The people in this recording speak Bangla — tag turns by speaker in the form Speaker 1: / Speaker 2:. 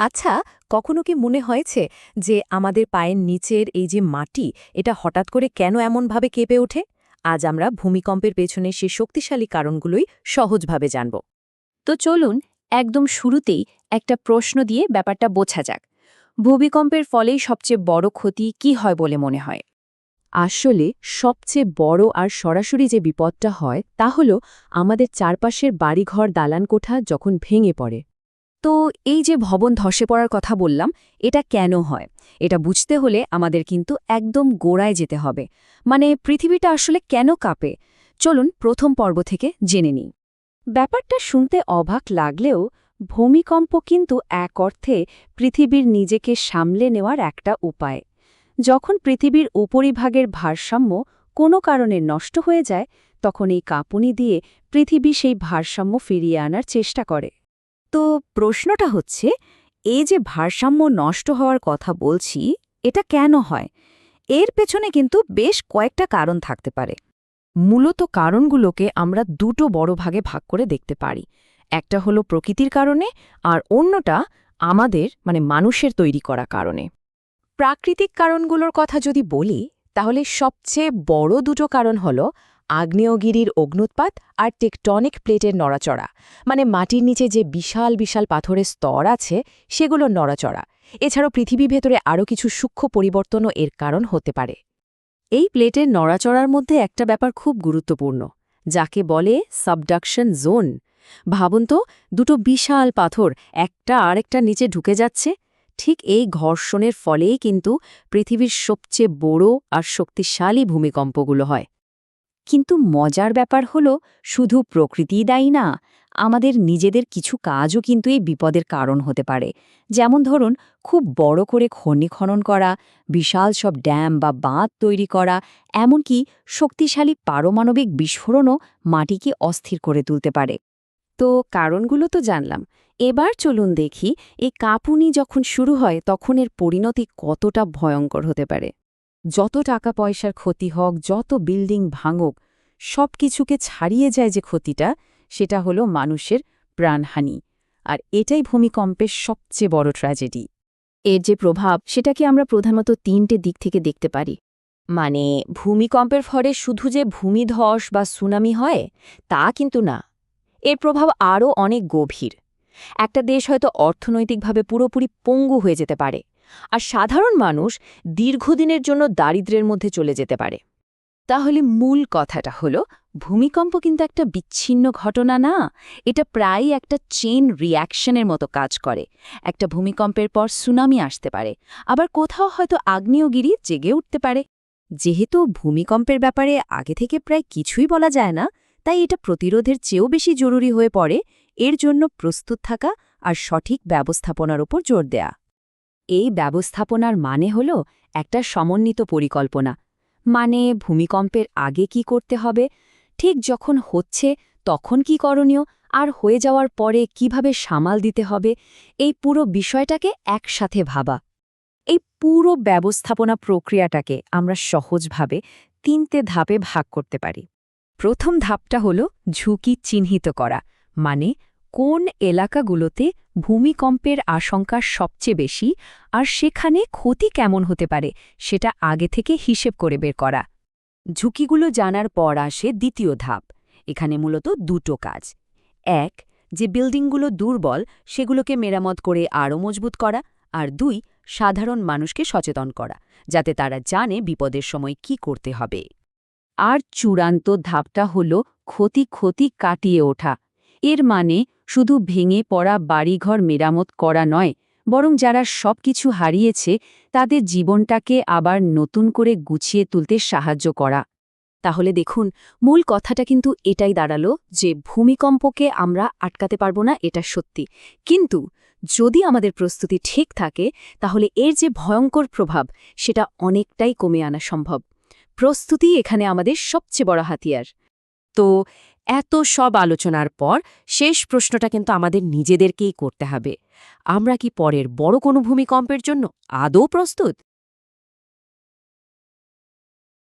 Speaker 1: আচ্ছা কখনো কি মনে হয়েছে যে আমাদের পায়ের নিচের এই যে মাটি, এটা হঠাৎ করে কেন এমনভাবে কেঁপে ওঠে? আজ আমরা ভূমিকম্পের পেছনে সে শক্তিশালী কারণগুলোই সহজভাবে জানব।
Speaker 2: তো চলুন একদম শুরুতেই একটা প্রশ্ন দিয়ে ব্যাপারটা বোঝা যাক। ভূমিকম্পের ফলেই সবচেয়ে বড় ক্ষতি কি হয় বলে মনে হয়?
Speaker 1: আসলে সবচেয়ে বড় আর সরাসরি যে বিপদটা হয়, তা হল আমাদের চারপাশের বাড়িঘর দালান কোঠা যখন ভেঙে পড়ে।
Speaker 2: তো এই যে ভবন ধসে পড়ার কথা বললাম, এটা কেন হয়? এটা বুঝতে হলে আমাদের কিন্তু একদম গোড়ায় যেতে হবে। মানে পৃথিবীটা আসলে কেন কাঁপে? চলুন প্রথম পর্ব থেকে জেনে নিই। ব্যাপারটা শুনতে অবাক লাগলেও ভূমিকম্প কিন্তু এক অর্থে পৃথিবীর নিজেকে সামলে নেওয়ার একটা উপায়। যখন পৃথিবীর উপরিভাগের ভারসাম্য কোনো কারণে নষ্ট হয়ে যায়, তখন এই কাঁপুনি দিয়ে পৃথিবী সেই ভারসাম্য ফিরিয়ে আনার চেষ্টা করে। তো প্রশ্নটা হচ্ছে, এই যে ভারসাম্য নষ্ট হওয়ার কথা বলছি, এটা কেন হয়? এর পেছনে কিন্তু বেশ কয়েকটা কারণ থাকতে পারে।
Speaker 1: মূলত কারণগুলোকে আমরা দুটো বড় ভাগে ভাগ করে দেখতে পারি। একটা হলো প্রকৃতির কারণে, আর অন্যটা আমাদের মানে মানুষের তৈরি করা কারণে। প্রাকৃতিক কারণগুলোর কথা যদি বলি, তাহলে সবচেয়ে বড় দুটো কারণ হল আগ্নেয়গিরির অগ্নুৎপাত আর টেকটনিক প্লেটের নড়াচড়া। মানে মাটির নিচে যে বিশাল বিশাল পাথরের স্তর আছে, সেগুলোর নড়াচড়া। এছাড়াও পৃথিবী ভেতরে আরও কিছু সূক্ষ্ম পরিবর্তনও এর কারণ হতে পারে।
Speaker 2: এই প্লেটের নড়াচড়ার মধ্যে একটা ব্যাপার খুব গুরুত্বপূর্ণ, যাকে বলে সাবডাকশন জোন। ভাবুন তো, দুটো বিশাল পাথর, একটা আরেকটা নিচে ঢুকে যাচ্ছে। ঠিক এই ঘর্ষণের ফলেই কিন্তু পৃথিবীর সবচেয়ে বড় আর শক্তিশালী ভূমিকম্পগুলো হয়। কিন্তু মজার ব্যাপার হল, শুধু প্রকৃতিই দায়ী না, আমাদের নিজেদের কিছু কাজও কিন্তু এই বিপদের কারণ হতে পারে। যেমন ধরুন, খুব বড় করে খনি খনন করা, বিশাল সব ড্যাম বা বাঁধ তৈরি করা, এমনকি শক্তিশালী পারমাণবিক বিস্ফোরণও মাটিকে অস্থির করে তুলতে পারে। তো কারণগুলো তো জানলাম। এবার চলুন দেখি, এই কাঁপুনি যখন শুরু হয়, তখন এর পরিণতি কতটা ভয়ঙ্কর হতে পারে?
Speaker 1: যত টাকা পয়সার ক্ষতি হোক, যত বিল্ডিং ভাঙুক, সব কিছুকে ছাড়িয়ে যায় যে ক্ষতিটা, সেটা হলো মানুষের প্রাণহানি। আর এটাই ভূমিকম্পের সবচেয়ে বড় ট্র্যাজেডি
Speaker 2: এর যে প্রভাব, সেটাকে আমরা প্রধানত তিনটে দিক থেকে দেখতে পারি। মানে ভূমিকম্পের ফলে শুধু যে ভূমিধস বা সুনামি হয়, তা কিন্তু না। এর প্রভাব আরও অনেক গভীর। একটা দেশ হয়তো অর্থনৈতিকভাবে পুরোপুরি পঙ্গু হয়ে যেতে পারে। আর সাধারণ মানুষ দীর্ঘদিনের জন্য দারিদ্র্যের মধ্যে চলে যেতে পারে। তাহলে মূল কথাটা হলো, ভূমিকম্প কিন্তু একটা বিচ্ছিন্ন ঘটনা না, এটা প্রায়ই একটা চেন রিয়াকশনের মতো কাজ করে। একটা ভূমিকম্পের পর সুনামি আসতে পারে, আবার কোথাও হয়তো আগ্নেয়গিরি জেগে উঠতে পারে। যেহেতু ভূমিকম্পের ব্যাপারে আগে থেকে প্রায় কিছুই বলা যায় না, তাই এটা প্রতিরোধের চেয়েও বেশি জরুরি হয়ে পড়ে, এর জন্য প্রস্তুত থাকা আর সঠিক ব্যবস্থাপনার উপর জোর দেয়া। এই ব্যবস্থাপনার মানে হল একটা সমন্বিত পরিকল্পনা। মানে ভূমিকম্পের আগে কি করতে হবে, ঠিক যখন হচ্ছে তখন কি করণীয়, আর হয়ে যাওয়ার পরে কীভাবে সামাল দিতে হবে, এই পুরো বিষয়টাকে একসাথে ভাবা। এই পুরো ব্যবস্থাপনা প্রক্রিয়াটাকে আমরা সহজভাবে তিনটে ধাপে ভাগ করতে পারি। প্রথম ধাপটা হল ঝুঁকি চিহ্নিত করা মানে কোন এলাকাগুলোতে ভূমিকম্পের আশঙ্কা সবচেয়ে বেশি আর সেখানে ক্ষতি কেমন হতে পারে, সেটা আগে থেকে হিসেব করে বের করা। ঝুঁকিগুলো জানার পর আসে দ্বিতীয় ধাপ, এখানে মূলত দুটো কাজ। এক, যে বিল্ডিংগুলো দুর্বল, সেগুলোকে মেরামত করে আরও মজবুত করা। আর দুই, সাধারণ মানুষকে সচেতন করা, যাতে তারা জানে বিপদের সময় কি করতে হবে। আর চূড়ান্ত ধাপটা হল ক্ষতি ক্ষতি কাটিয়ে ওঠা। এর মানে শুধু ভেঙে পড়া বাড়িঘর মেরামত করা নয়, বরং যারা সবকিছু হারিয়েছে, তাদের জীবনটাকে আবার নতুন করে গুছিয়ে তুলতে সাহায্য করা। তাহলে দেখুন, মূল কথাটা কিন্তু এটাই দাঁড়াল যে ভূমিকম্পকে আমরা আটকাতে পারব না, এটা সত্যি। কিন্তু যদি আমাদের প্রস্তুতি ঠিক থাকে, তাহলে এর যে ভয়ঙ্কর প্রভাব, সেটা অনেকটাই কমে আনা সম্ভব। প্রস্তুতি এখানে আমাদের সবচেয়ে বড় হাতিয়ার। তো এত সব আলোচনার পর শেষ প্রশ্নটা কিন্তু আমাদের নিজেদেরকেই করতে হবে। আমরা কি পরের বড় কোনো ভূমিকম্পের জন্য আদৌ প্রস্তুত?